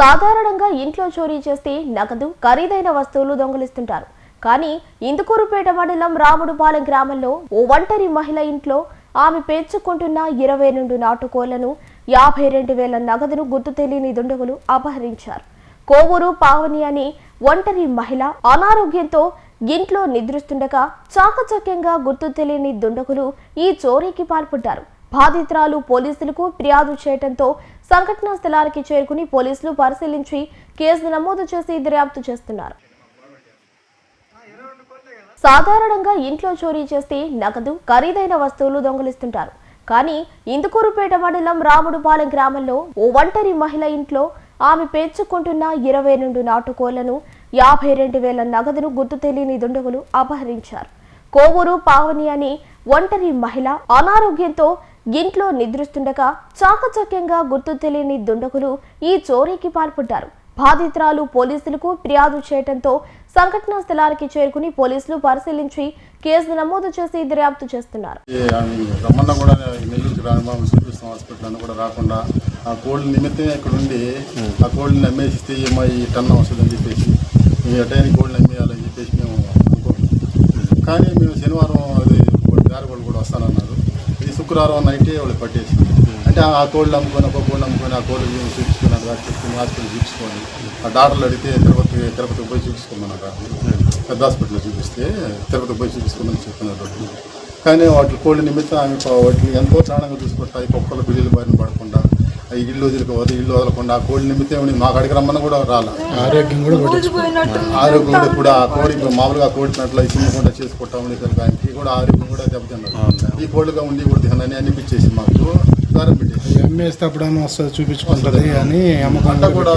సాధారణంగా ఇంట్లో చోరీ చేస్తే నగదు ఖరీదైన వస్తువులు దొంగిలిస్తుంటారు. కానీ ఇందుకూరుపేట మండలం రాముడుపాలెం గ్రామంలో ఓ ఒంటరి మహిళ ఇంట్లో ఆమె పేర్చుకుంటున్న ఇరవై రెండు నాటుకోళ్ళను యాభై రెండు వేల నగదును గుర్తు తెలియని దుండగులు అపహరించారు. కోవూరు పావని అని ఒంటరి మహిళ అనారోగ్యంతో ఇంట్లో నిద్రిస్తుండగా చాకచక్యంగా గుర్తు తెలియని దుండగులు ఈ చోరీకి పాల్పడ్డారు. బాధితురాలు పోలీసులకు ఫిర్యాదు చేయడంతో సంఘటనా స్థలానికి చేరుకుని పోలీసులు పరిశీలించి కేసు నమోదు చేసి దర్యాప్తు చేస్తున్నారు. సాధారణంగా ఇంట్లో చోరీ చేస్తే నగదు ఖరీదైన వస్తువులు దొంగిలిస్తుంటారు. కానీ ఇందుకూరుపేట మండలం రాముడుపాలెం గ్రామంలో ఓ ఒంటరి మహిళ ఇంట్లో ఆమె పేర్చుకుంటున్న ఇరవై రెండు నాటుకోళ్ళను యాభై రెండు వేల నగదును గుర్తు తెలియని దుండగులు అపహరించారు. కోవూరు పావని అని ఒంటరి మహిళ అనారోగ్యంతో ఇంట్లో నిద్రిస్తుండగా చాకచక్యంగా గుర్తు తెలియని దుండగులు ఈ చోరీకి పాల్పడ్డారు. బాధితురాలు పోలీసులకు ఫిర్యాదు చేయడంతో సంఘటనా స్థలానికి చేరుకుని పోలీసులు పరిశీలించి కేసు నమోదు చేసి దర్యాప్తు చేస్తున్నారు. కూడా రాకుండా ఆ కోళ్ళ నిమిత్తమే ఇక్కడ ఉండి ఆ కోళ్ళని అమ్మేసిస్తే ఏమో ఈ టన్ను వస్తుందని చెప్పేసి ఈ టైంకి కోళ్ళని అమ్మేయాలని చెప్పేసి మేము అనుకుంటున్నాం. కానీ మేము శనివారం అది దారి వాళ్ళు కూడా వస్తానన్నారు. తీసుకురారు శుక్రవారం అయితే వాళ్ళు పట్టేసి అంటే ఆ కోళ్ళు అమ్ముకొని ఒక కోళ్ళు అమ్ముకొని ఆ కోళ్ళు మేము చూపించుకున్నారు కాబట్టి చెప్పుకుని హాస్పిటల్ చూపించుకొని ఆ డాక్టర్లు అడిగితే తిరుపతి తిరుపతికి పోయి చూపించుకోమన్నారు పెద్ద హాస్పిటల్లో చూపిస్తే తిరుపతికి పోయి చూపించుకోమని చెప్తున్నారు కానీ వాటి కోళ్ళ నిమిత్తం ఆమె వాటిని ఎంతో ప్రాణంగా చూసుకుంటాయి కుక్కలు బిల్లులు బారిన పడకుండా. ఇల్లు వదిలిపోతే ఇల్లు వదలకుండా ఆ కోళ్ళ నిమిత్తం మాకు అడిగి రమ్మని కూడా రాలా. ఆరోగ్యం కూడా ఆరోగ్యం కూడా ఇప్పుడు ఆ కోడి మామూలుగా కోడినట్లు చిన్నకుండా చేసుకుంటాం ఉండేసరికి ఆయనకి కూడా ఆరోగ్యం కూడా దెబ్బతిన్నారు ఈ కోళ్ళుగా ఉండి కూడా తినని అనిపించేసి మాకు. దారం పెట్టేసి. అమ్మేస్తే అప్పుడేమో వస్తుంది చూపించుకుంటుంది అని అమ్మకం పంట కూడా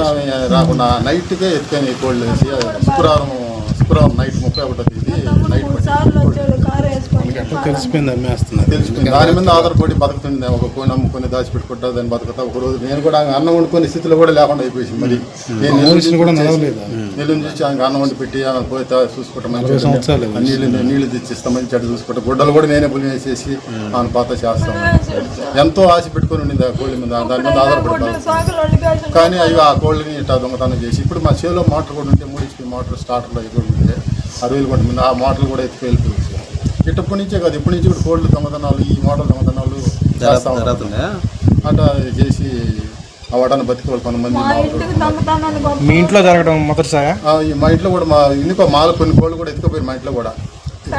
రాకుండా నైట్కే ఎత్తుకొని ఈ కోళ్ళు వేసి శుక్రవారం శుక్రవారం నైట్ ముప్పై ఒకటో తేదీ నైట్ తెలిసిపోయింది అమ్మేస్తున్నారు తెలుసుకుంది దాని మీద ఆధారపడి బతుకుతుంది ఒక కోడి అమ్ముకొని దాచిపెట్టుకుంటా దాన్ని బతుకుతా. ఒక రోజు నేను కూడా అన్నం వండుకునే స్థితిలో కూడా లేకుండా అయిపోయింది మరి నేను? నెల్లూరు నుంచి ఆమె అన్నం వండి పెట్టి ఆమె పోయి తా- చూసుకుంటాం మంచిగా నీళ్ళు నీళ్ళు తెచ్చిస్తామని చెట్టు చూసుకుంటాం. గుడ్డలు కూడా నేనే పులి వేసేసి ఆమె పాత చేస్తాం ఎంతో ఆశ పెట్టుకొని ఉండింది ఆ కోళ్ళ మీద. దాని మీద ఆధారపడతాం కానీ అవి ఆ కోళ్ళని ఇట్లా దొంగతనం చేసి ఇప్పుడు మా చేలో మోటార్ కూడా ఉంటే మూడు మోటార్ స్టార్టర్లో అవి కూడా ఉంటే అరవై మీద ఆ మోటార్లు కూడా ఎత్తుకు వెళ్ళిపోయి ఇప్పటి నుంచే కాదు ఇప్పటి నుంచి కూడా కోళ్ళు దొంగతనాలు ఈ మోటార్ దొంగతనాలు. అట్లా చేసి ఆ వాటాన్ని బతికే కొంతమంది మీ ఇంట్లో జరగడం మొదటిసారా? మా ఇంట్లో కూడా మా ఇందుకో మాల కొన్ని కోళ్ళు కూడా ఎత్తుకుపోయారు మా ఇంట్లో కూడా.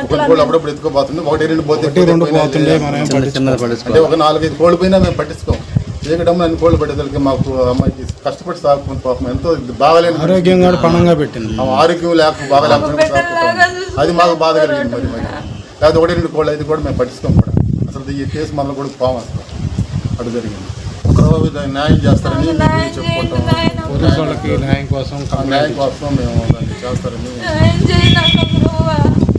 కొన్ని కోళ్ళు అప్పుడప్పుడు ఎత్తుకోపోతుంది ఒకటి రెండు పోతే. అంటే ఒక నాలుగైదు కోళ్ళు పోయినా మేము పట్టించుకోం. ఏకడమ్మ అన్ని కోళ్ళు పట్టేదానికి మాకు అమ్మాయికి కష్టపడి సాగుకుంది పాపం. ఎంతో బాగాలేని ఆరోగ్యం కూడా పణంగా పెట్టింది. ఆ ఆరోగ్యం లేక బాగా లేకపోతే. అది మాకు బాధ కలిగింది మరి మరి. లేకపోతే ఒకటి రెండు కోళ్ళు అయితే కూడా మేము పట్టించుకోం కూడా. అసలు ఈ కేసు మనలో కూడా పాము అసలు. అటు జరిగింది. న్యాయం చేస్తారని మేము చెప్పుకుంటాం. న్యాయం కోసం న్యాయం కోసం మేము దాన్ని చేస్తారని